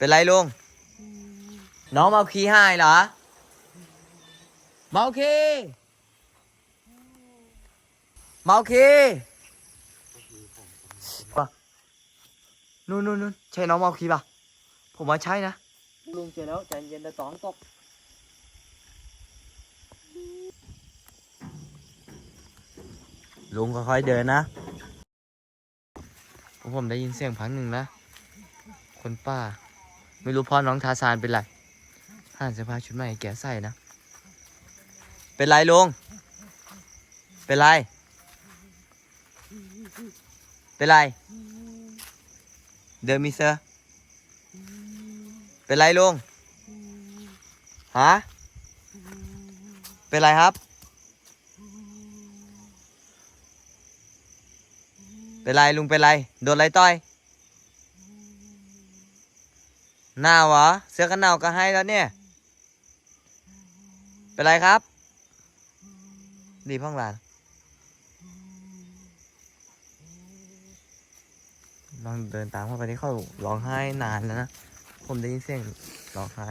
เป็นไรลุง น้องเมาคีให้เหรอ เมาคี เมาคีปะนู่นนู่นนู่นใช่น้องเมาคีปะผมว่าใช่นะ ลุงเจอแล้วใจเย็นแต่สองตกลุงค่อยๆเดินนะผมได้ยินเสียงพังหนึ่งนะ คนป้า ไม่รู้พ่อน้องทาซานเป็นไรห่านเสื้อผ้าชุดใหม่แกใส่นะ เป็นไรลุง เป็นไร เป็นไร เดินมีเซอร์ เป็นไรลุง ฮะ เป็นไรครับ เป็นไรลุงเป็นไร โดนอะไรต่อย หนาวเหรอเสื้อกันหนาวก็ให้แล้วเนี่ย เป็นไรครับ ดีพ่องหลานลองเดินตามเข้าไปที่เขาร้องไห้นานแล้วนะ ผมได้ยินเสียงร้องไห้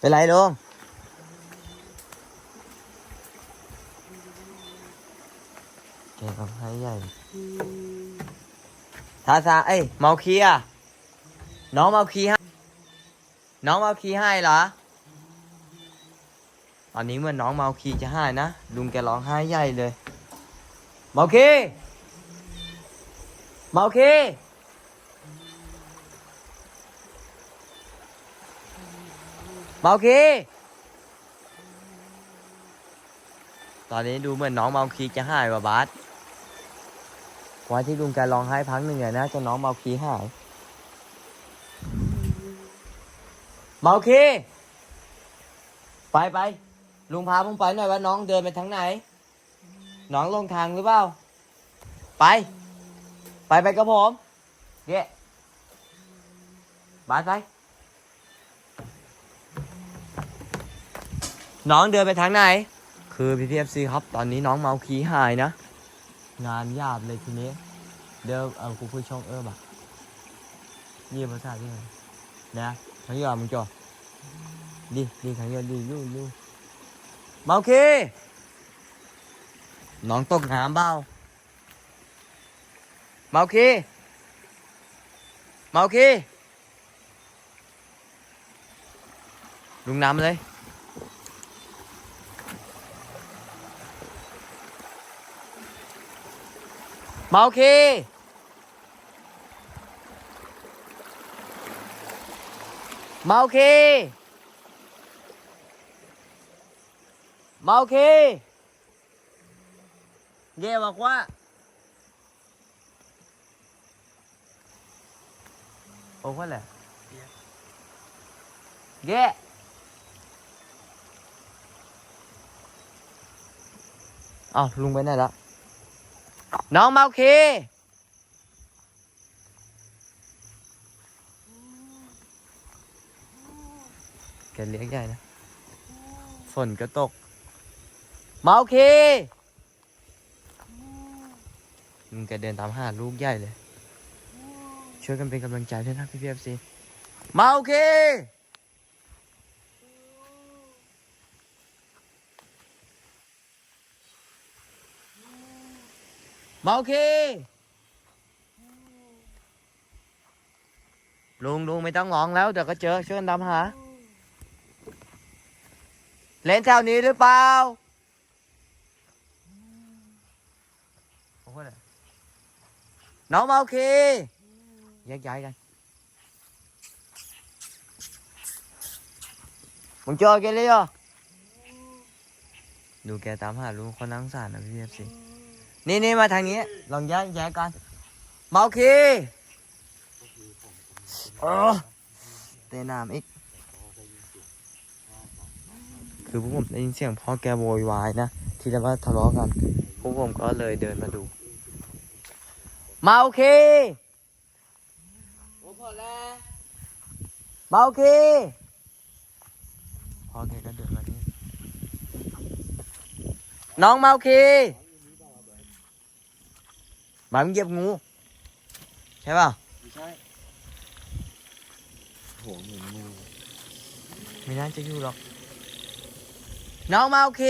เป็นไรลุงแกก็ให้ใหญ่ทาซาเอ้ยเมาคีอะน้องเมาคีให้น้องเมาคีให้เหรอ ตอนนี้เมื่อนน้องเมาคีจะให้นะ ลุงแกร้องไห้ใหญ่เลย เมาคี เมาคี เมาคีตอนนี้ดูเหมือนน้องเมาคีจะหายว่ะบาสวันที่ลุงแกร้องไห้พักหนึ่งอะนะจนน้องเมาคีหาย เมาคีไปไปลุงพาผมไปหน่อยว่าน้องเดินไปทางไหน น้องลงทางหรือเปล่า ไป ไปไปกับผมเย่บาสไป น้องเดินไปทางไหน คือพี่พีเอฟซีครับ ตอนนี้น้องเมาคีหายนะ งานยาบเลยทีนี้ เดี๋ยวเอาครูผู้ช่องเออบ่ะยี่ภาษาที่ไหนนะทั้งยอดมึงจ่อดีดีทั้งยอดดีลู่ลู่เมาคีน้องตกน้ำเปล่าเมาคีเมาคีลุงน้ำเลย เมาคีเมาคีเมาคีเย่บอกว่ น้องเมาคีแกเลี้ยงใหญ่นะ ฝนก็ตก เมาคีมึงแกเดินตามหาลูกใหญ่เลย ช่วยกันเป็นกำลังใจด้วยนะพี่พีเอฟซีเมาคี มาคีลุงลุงไม่ต้องร้องแล้ว เดี๋ยวก็เจอช่วยกันตามหา เล่นแถวนี้หรือเปล่าโอ้โหเนี่ยน้อเมาคีแยกย้ายกันมึงเจอแกเลยเหรอดูแกตามหาลุงคนนั่งสารนะพี่เอฟซี นี่นี่มาทางนี้ ลองแยกแยกกันเมาคีเออเตะน้ำอีก คือพวกผมได้ยินเสียงพ่อแกโวยวายนะ ที่แล้วว่าทะเลาะกัน พวกผมก็เลยเดินมาดูมาโอเคโอ้พอแล้วมาโอเคพ่อแกก็เดินมาที่น้องมาโอเคหมามั นเหยียบงูใช่ป่ะไม่ใช่โหเหมือนงู ไม่น่าจะอยู่หรอก น้องมาโอเค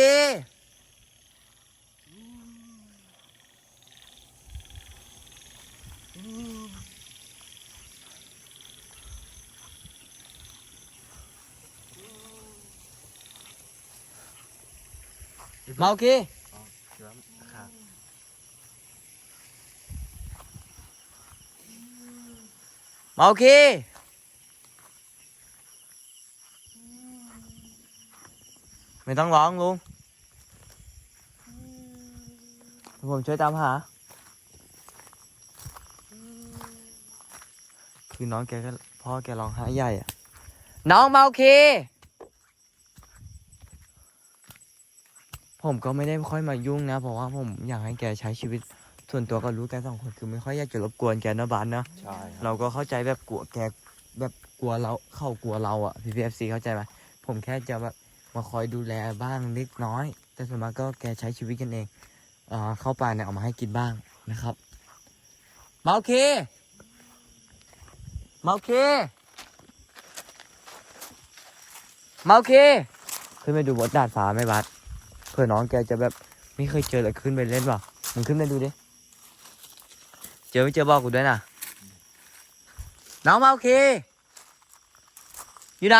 มาโอเค เดี๋ยวขาด มาโอเคไม่ต้องร้องลุงผมช่วยตามหา คือน้องแกก็พ่อแกร้องไห้ใหญ่อะน้องมาโอเค ผมก็ไม่ได้ค่อยมายุ่งนะ เพราะว่าผมอยากให้แกใช้ชีวิต ส่วนตัวก็รู้แกสองคนคือไม่ค่อยอยากจะรบกวนแกนะบานนะใช่ครับเราก็เข้าใจแบบกลัวแกแบบกลัวเราเข้ากลัวเราอะพีพีเอฟซีเข้าใจไหมผมแค่จะแบบมาคอยดูแลบ้างเล็กน้อย แต่ส่วนมากก็แกใช้ชีวิตกันเองเอ่อเข้าป่าเนี่ยเอามาให้กินบ้างนะครับมาโอเคมาโอเคมาโอเคขึ้นไปดูบนดาดฟ้าไหมบัสเพื่อน้องแกจะแบบไม่เคยเจอเลยขึ้นไปเล่นเปล่ามึงขึ้นไปดูดิ เจอไม่เจอบอกกูด้วยนะน้องมาโอเค อยู่ไหน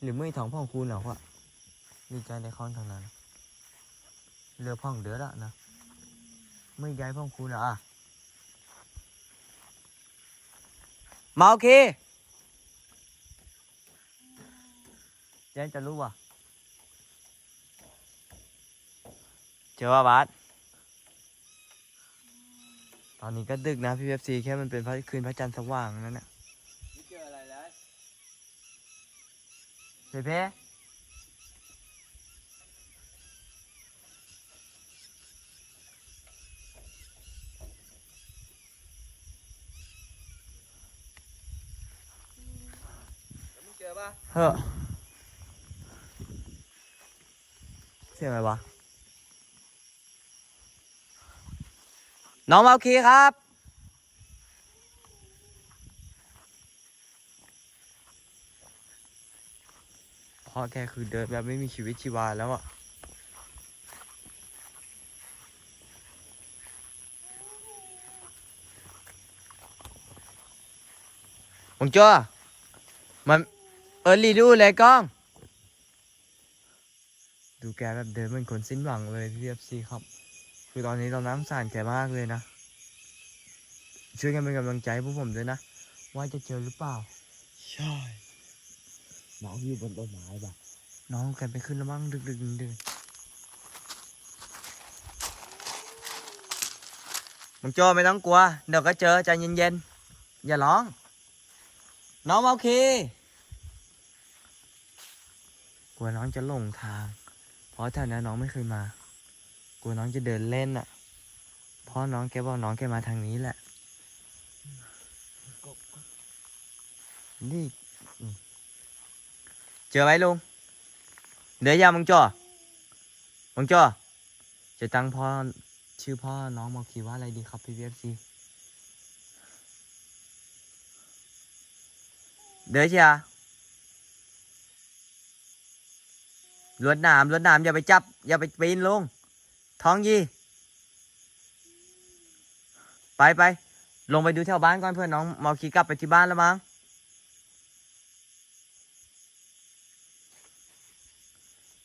หรือไม่ท้องพ่องคูณเหรอวะดีใจในคอนทางนั้นเรือพ่องเดือดอะนะไม่ย้ายพ่องคูณเหรอมาโอเคเจ๊จะรู้ว่ะ เจอว่าบาสตอนนี้ก็ดึกนะพี่เอฟซีแค่มันเป็นพระคืนพระจันทร์สว่างนั่นแหละไม่เจออะไรเลยเพ่เพ่แล้วมึงเจอปะเฮ้อเสียงอะไรวะ น้องมาโอเครับพ่อแกคือเดินแบบไม่มีชีวิตชีวาแล้วอะมึงจ้ามันเออรีดูเลยกล้อง ดูแกแบบเดินเหมือนคนสิ้นหวังเลยพี่เอฟซีครับ คือตอนนี้เราน้ำสารแกมากเลยนะ ช่วยกันเป็นกำลังใจให้พวกผมด้วยนะ ว่าจะเจอหรือเปล่า ใช่ น้องอยู่บนต้นไม้ปะน้องกันไปขึ้นแล้วมั้งดึกดึกๆดื่นๆมึงโจไม่ต้องกลัว เดี๋ยวก็เจอใจเย็นๆ อย่าร้อง น้องโอเค กลัวน้องจะหลงทาง เพราะแถวนั้นน้องไม่เคยมา กลัวน้องจะเดินเล่นอะเพราะน้องแกบอกน้องแกมาทางนี้แหละ นี่ เจอไหมลุง เดี๋ยวยังมึงจ่อมึงจ่อจะตั้งพ่อชื่อพ่อน้องมาคีว่าอะไรดีครับพี่เอฟซีเดี๋ยวเชียร์ลวดหนามลวดหนามอย่าไปจับ อย่าไปปีนลง ท้องยี่ ไปไป ลงไปดูแถวบ้านก่อนเพื่อนน้องมาคีกลับไปที่บ้านแล้วมั้ง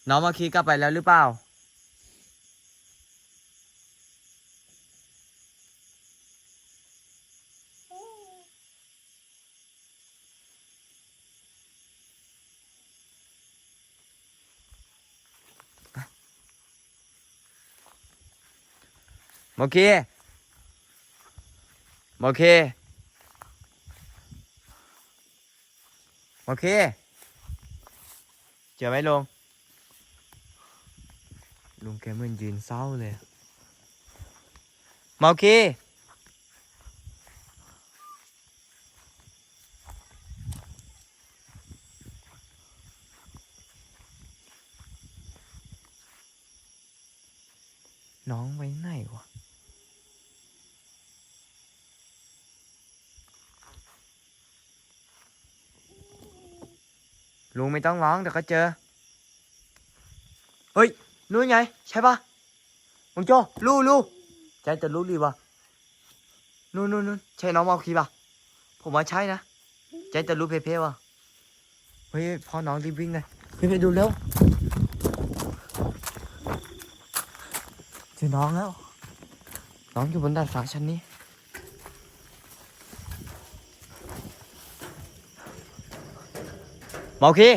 น้องมาคีกลับไปแล้วหรือเปล่า โอเคโอเคโอเคเจอไหมลง ลุงแกเหมือนยืนเศร้าเลยเมาคีน้องไว้ไหนวะ ลุงไม่ต้องร้องเดี๋ยวก็เจอ เฮ้ยนู่นไง ใช่ปะมึงโจลู่ลู่ใจแต่รู้ดีวะนู่นนู่นนู่นใช่น้องเมาคีปะผมว่าใช่นะใจแต่รู้เพเพวะเฮ้ยพอน้องรีบวิ่งเลยวิ่งไปดูเร็วเจอน้องแล้ว น้องอยู่บนดาดฟ้าชั้นนี้ มาคี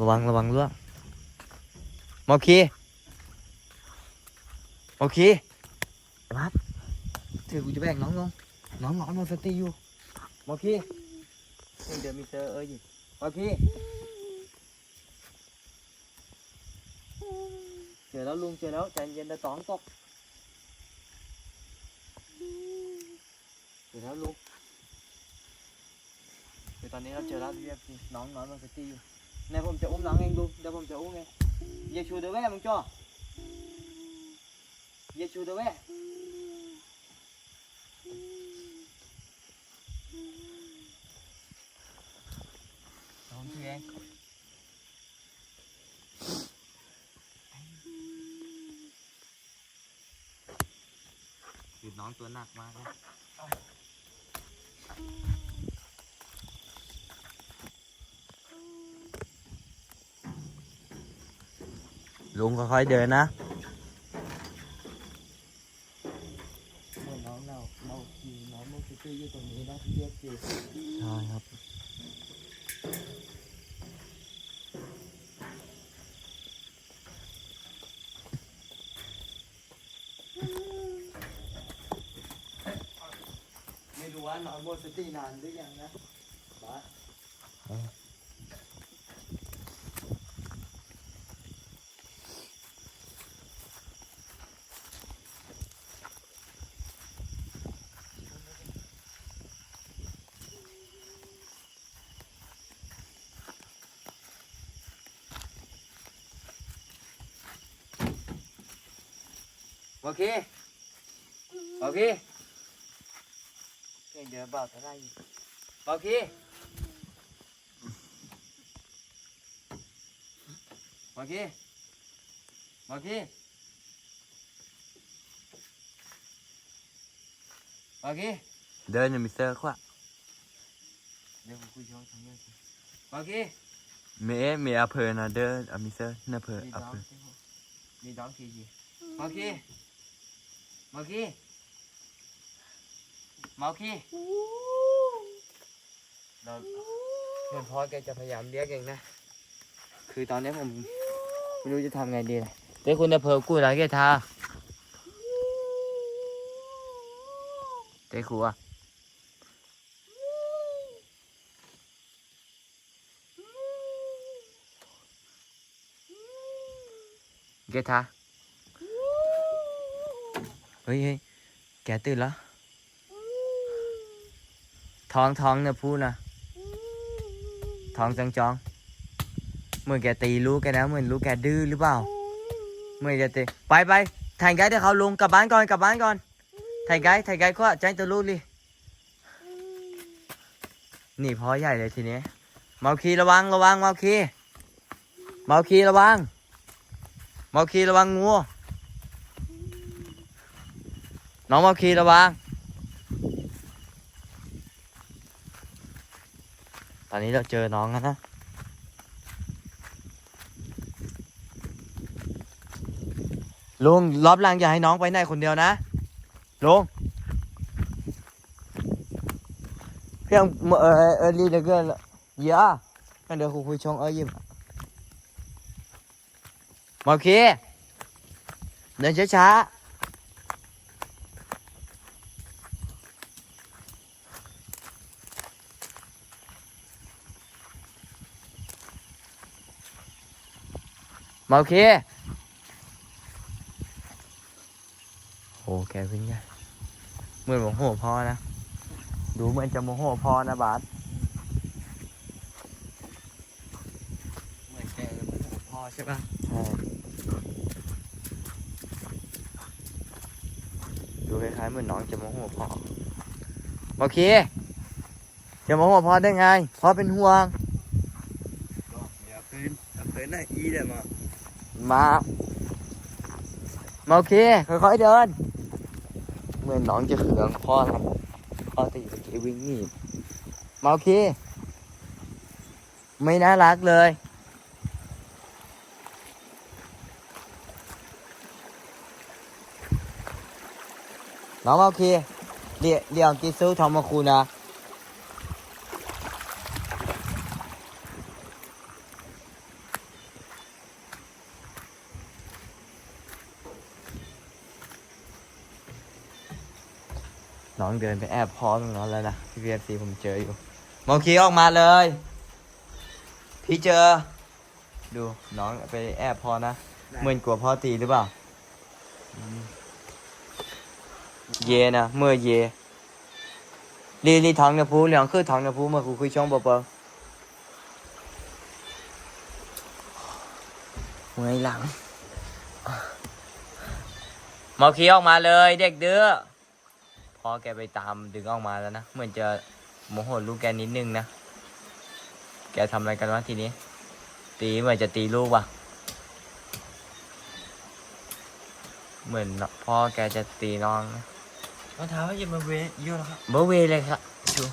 ระวังระวังเรื่องมาคีเมาคีไอ้พัดถือกูจะแบกน้องลงน้องนอนหมดสติอยู่มาคีเดี๋ยวมีเซอร์เอ้ยอยู่เมาคีเจอแล้วลุงเจอแล้วใจเย็นแต่ตองตกเจอแล้วลุง เดี๋ยวตอนนี้เราเจอแล้วพี่เอฟซีน้องนอนบนสตีอยู่ในผมจะอุ้มน้องเองดูเดี๋ยวผมจะอุ้มเองเยชูเดเว่มึงจ้อเยชูเดเว่น้องพี่เองคือน้องตัวหนักมากเลย ลุงก็ค่อยๆเดินนะน้องเราเราขี่น้องมุกซี่อยู่ตรงนี้นะพี่เรียกสิใช่ครับไม่รู้ว่านอนบนสตีนานหรือยังนะบ้า โอเคโอเคเดี๋ยวบอกอะไรโอเคโอเคโอเคโอเคเดินอย่ามีเซอร์ขวะเดี๋ยวผมคุยช่องทางนี้โอเคเมย์เมย์อเพอนะเดินอมิเซอร์นะเพอมีอดอเพงอมีดองทีจีโอเค โอเคโอเคเราเหมือนพ่อแกจะพยายามเรียกเองนะ คือตอนนี้ผมไม่รู้จะทำไงดีเลยเดี๋ยวคุณจะเพอกู้อะไรแกทาเดี๋ยวครูอะแกทา เฮ้ยเฮ้ยแกตื่นแล้วท้องท้องเนี่ยพูดนะท้องจังจองเหมือนแกตีลูกแกนะเหมือนลูกแกดื้อหรือเปล่าเหมื่อนแกตีไปไปถ่ายไกด์ให้เขาลงกลับบ้านก่อนกลับบ้านก่อนถ่ายไกด์ถ่ายไกด์ก็ใจตัวลูกดินี่พอใหญ่เลยทีนี้เมาคีระวังระวังเมาคีเมาคีระวังเมาคีระวังงู น้องมาคีระวัง ตอนนี้เราเจอน้องแล้วนะลุงรอบหลังอย่าให้น้องไปไหนคนเดียวนะลุงเพียงเออเออรีเดเกอร์เยอะกันเดี๋ยวคุยชงเอ้ยยิ้มมาโอเคเดินช้าๆ มาโอเคโอ้แกวิ่งไงเหมือนโมโหพ่อนะ ดูเหมือนจะโมโหพ่อนะบาสเหมือนแกจะโมโหพ่อใช่ปะใช่ดูคล้ายๆเหมือนน้องจะโมโหพ่อโอเค จะโมโหพ่อได้ไงพ่อเป็นห่วงอย่าคืนอย่าคืนนะอีเดี๋ยวมา มามาโอเค ค่อยๆเดิน เหมือนน้องจะเขืองพ่อครับพ่อตีเมื่กี้วิ่งหนีมาโอเค ไม่น่ารักเลยน้องมาโอเคเรียเรียงกิซูทอมมาคูนะ องเดินไปแอบพอตรงนั้นแล้วนะพี่พีเอฟซีผมเจออยู่โมคีออกมาเลย พี่เจอ ดูน้องไปแอบพอนะเหมือนกลัวพ่อตีหรือเปล่าอืมเยนะเมื่อเยลีลีท้องนะพูเหลียงคือท้องนะพูเมื่อกูคุยช่องเบาๆเมื่อยหลังโมคีออกมาเลยเด็กเด้อ พ่อแกไปตามดึงออกมาแล้วนะ เหมือนจะโมโหลูกแกนิดนึงนะ แกทำอะไรกันวะทีนี้ ตีเหมือนจะตีลูกว่ะ เหมือนพ่อแกจะตีน้องนะมาถามว่าอย่ามาเวทเยอะแล้วครับเบอร์เวย์เลยครับชู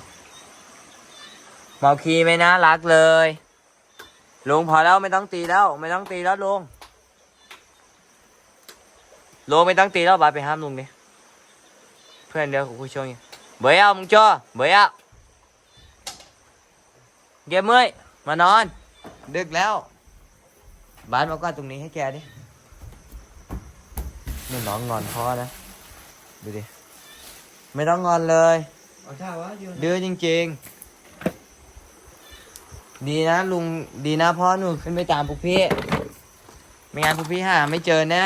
เมาคีไม่น่ารักเลยลุงพอแล้วไม่ต้องตีแล้วไม่ต้องตีแล้วลุงลุงไม่ต้องตีแล้วบายไปห้ามลุงดิเพื่อนเดียวของคุณช่วงนี้เบย์เอามึงจ้อเบย์เอาเกมเมื่อยมานอน ดึกแล้วบ้านมากวาดตรงนี้ให้แกดินี่น้องงอนพ่อนะ ดูดิ ไม่ต้องงอนเลยเอาท่าวะเยอะดื้อจริงๆ ดีนะลุง ดีนะพ่อหนูขึ้นไปตามพวกพี่ ไม่งั้นพวกพี่หาไม่เจอแน่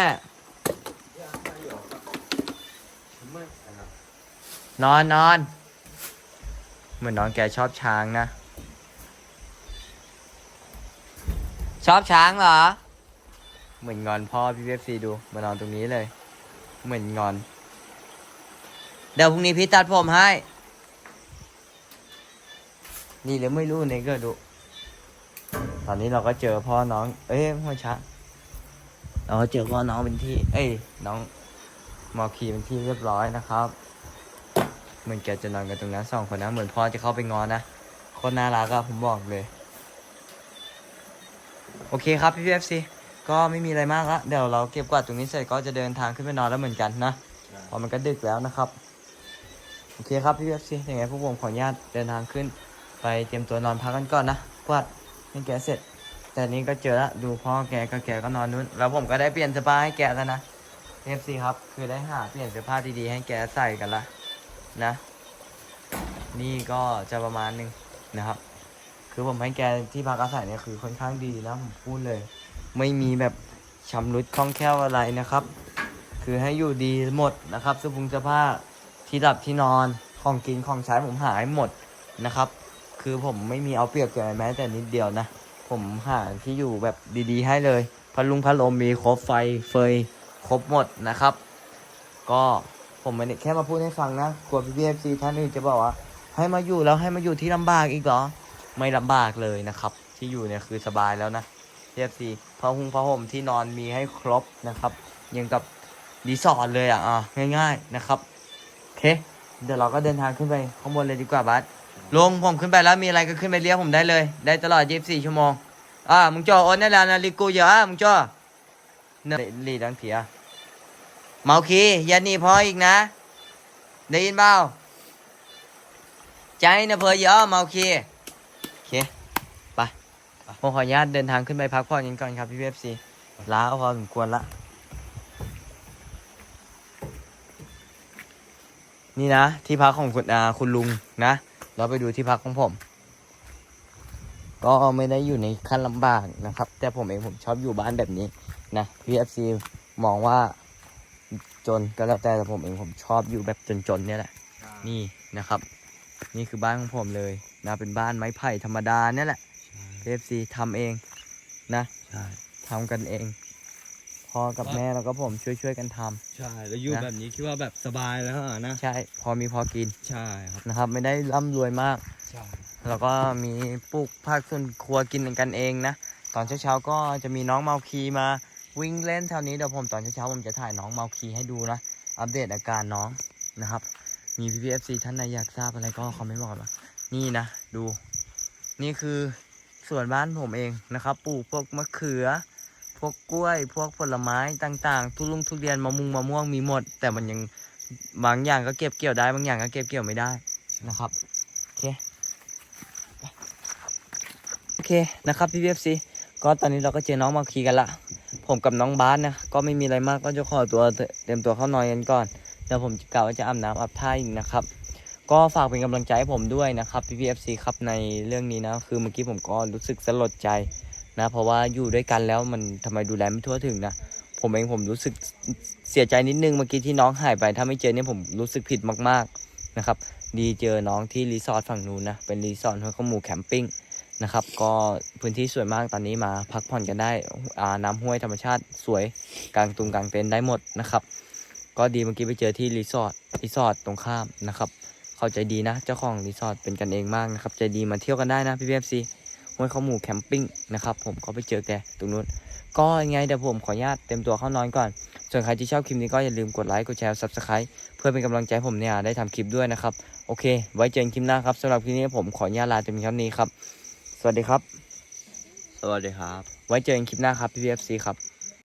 นอนนอน เหมือนน้องแกชอบช้างนะ ชอบช้างเหรอ เหมือนงอนพ่อพี่เวฟซีดู มานอนตรงนี้เลย เหมือนงอน เดี๋ยวพรุ่งนี้พี่ตัดผมให้ นี่หรือไม่รู้เนี่ยก็ดู ตอนนี้เราก็เจอพ่อน้อง เอ้ยพ่อช้างเราก็เจอพ่อน้องเป็นที่ เอ้ย น้องมอคีเป็นที่เรียบร้อยนะครับ เหมือนแกจะนอนกันตรงนั้นสองคนนะ เหมือนพ่อจะเข้าไปงอนนะคตรน่ารักอะผมบอกเลย โอเคครับพี่พีเอฟซีก็ไม่มีอะไรมากละเดี๋ยวเราเก็บกวาดตรงนี้เสร็จก็จะเดินทางขึ้นไปนอนแล้วเหมือนกันนะเพอมันก็ดึกแล้วนะครับ โอเคครับพี่พีเอฟซียังไงพวกผมขออนุญาตเดินทางขึ้น ไปเตรียมตัวนอนพักกันก่อนนะกวาดให้แกเสร็จ แต่นี้ก็เจอละดูพ่อแกกับแกก็นอนนู้น แล้วผมก็ได้เปลี่ยนเสื้อผ้าให้แกแล้วนะเอฟซีครับ คือได้หาเปลี่ยนเสื้อผ้าดีๆให้แกใส่กันละ นะ นี่ก็จะประมาณหนึงนะครับ คือผมให้แกที่พักอาศัยเนี่ยคือค่อนข้างดีนะผมพูดเลย ไม่มีแบบชำรุดคล่องแคล่วอะไรนะครับ คือให้อยู่ดีหมดนะครับเสื้อผงเสื้อผ้าที่หลับที่นอนของกินของใช้ผมหายหมดนะครับ คือผมไม่มีเอาเปรียบแกแม้แต่นิดเดียวนะ ผมหาที่อยู่แบบดีๆ ให้เลยพัดลุงพัดลมมีครบไฟเฟยครบหมดนะครับ ก็ ผมไม่ได้แค่มาพูดให้ฟังนะกลัวพี่พีเอฟซีท่านอื่นจะบอกว่า ให้มาอยู่แล้วให้มาอยู่ที่ลำบากอีกเหรอ ไม่ลำบากเลยนะครับ ที่อยู่เนี่ยคือสบายแล้วนะพีเอฟซีผ้าหุงผ้าห่มที่นอนมีให้ครบนะครับยังกับรีสอร์ทเลยอะอะง่าย ๆนะครับโอเคเดี๋ยวเราก็เดินทางขึ้นไปข้างบนเลยดีกว่าบัสลงผมขึ้นไปแล้วมีอะไรก็ขึ้นไปเรียกผมได้เลย ได้ตลอด 24 ชั่วโมงอ่ามึงจ่อโอนได้แล้วนะลิกูเยอะอะมึงจ่อเนยลีดังเถีย เมาคีอย่าหนีพ่ออีกนะ ได้ยินเปล่าใจนะเพอเยอะเมาคีโอเคไปผมขออนุญาตเดินทางขึ้นไปพักผ่อนกันก่อนครับพี่เอฟซีล้าพอสมควรละ นี่นะ ที่พักของคุณอาคุณลุงนะ เราไปดูที่พักของผม ก็ไม่ได้อยู่ในขั้นลำบากนะครับ แต่ผมเองผมชอบอยู่บ้านแบบนี้นะ PFC มองว่า จนก็แล้วแต่แต่ผมเองผมชอบอยู่แบบจนๆเนี่ยแหละ นี่นะครับ นี่คือบ้านของผมเลยนะเป็นบ้านไม้ไผ่ธรรมดาเนี่ยแหละ PFC ทำเองนะใช่ทำกันเองพ่อกับแม่แล้วก็ผมช่วยๆกันทำใช่แล้วอยู่นะแบบนี้คิดว่าแบบสบายแล้วอะนะใช่พอมีพอกินใช่ครับนะครับ ไม่ได้ร่ำรวยมากใช่แล้วก็มีปลูกผักสวนครัวกินกันเองนะตอนเช้าๆก็จะมีน้องเมาคีมา วิ่งเล่นแถวนี้เดี๋ยวผมตอนเช้าๆผมจะถ่ายน้องเมาคีให้ดูนะอัปเดตอาการน้องนะครับ มีพี่พีเอฟซีท่านใดอยากทราบอะไรก็คอมเมนต์บอกมานี่นะดู นี่คือสวนบ้านผมเองนะครับ ปลูกพวกมะเขือ พวกกล้วย พวกผลไม้ต่างๆ ทุลุงทุเรียนมะมุงมะม่วงมีหมด แต่มันยังบางอย่างก็เก็บเกี่ยวได้บางอย่างก็เก็บเกี่ยวไม่ได้นะครับโอเคโอเคนะครับพี่พีเอฟซีก็ตอนนี้เราก็เจอน้องมาคีกันละ ผมกับน้องบาสนะก็ไม่มีอะไรมากก็จะขอตัวเตรียมตัวเข้านอนกันก่อนเดี๋ยวผมจะกล่าวว่าจะอาบน้ำอาบท่าอีกนะครับ ก็ฝากเป็นกำลังใจให้ผมด้วยนะครับพี่พีเอฟซีครับในเรื่องนี้นะคือเมื่อกี้ผมก็รู้สึกสลดใจนะเพราะว่าอยู่ด้วยกันแล้วมันทำไมดูแลไม่ทั่วถึงนะผมเองผมรู้สึกเสียใจนิดนึงเมื่อกี้ที่น้องหายไป ถ้าไม่เจอเนี่ยผมรู้สึกผิดมากๆนะครับ ดีเจอน้องที่รีสอร์ทฝั่งนู้นนะเป็นรีสอร์ทห้วยข้าหมูแคมปิ้ง นะครับ ก็พื้นที่สวยมากตอนนี้มาพักผ่อนกันได้อ่าน้ำห้วยธรรมชาติสวยกลางตุงกลางเต็นท์ได้หมดนะครับ ก็ดีเมื่อกี้ไปเจอที่รีสอร์ทรีสอร์ทตรงข้ามนะครับ เข้าใจดีนะ เจ้าของรีสอร์ทเป็นกันเองมากนะครับใจดีมาเที่ยวกันได้นะพี่เอฟซีห้วยข้าวหมูแคมปิ้งนะครับผมก็ไปเจอแกตรงนู้นก็ยังไงเดี๋ยวผมขออนุญาตเต็มตัวเข้านอนก่อน ส่วนใครที่ชอบคลิปนี้ก็อย่าลืมกดไลค์กดแชร์ subscribe เพื่อเป็นกำลังใจผมเนี่ยได้ทำคลิปด้วยนะครับ โอเค ไว้เจอกันคลิปหน้าครับสำหรับคลิปนี้ผมขออนุญาตลาเพียงเท่านี้ครับ วัสดีครับ สวัสดีครับ ไว้เจอกันคลิปหน้าครับพี่พีเอฟซีครับ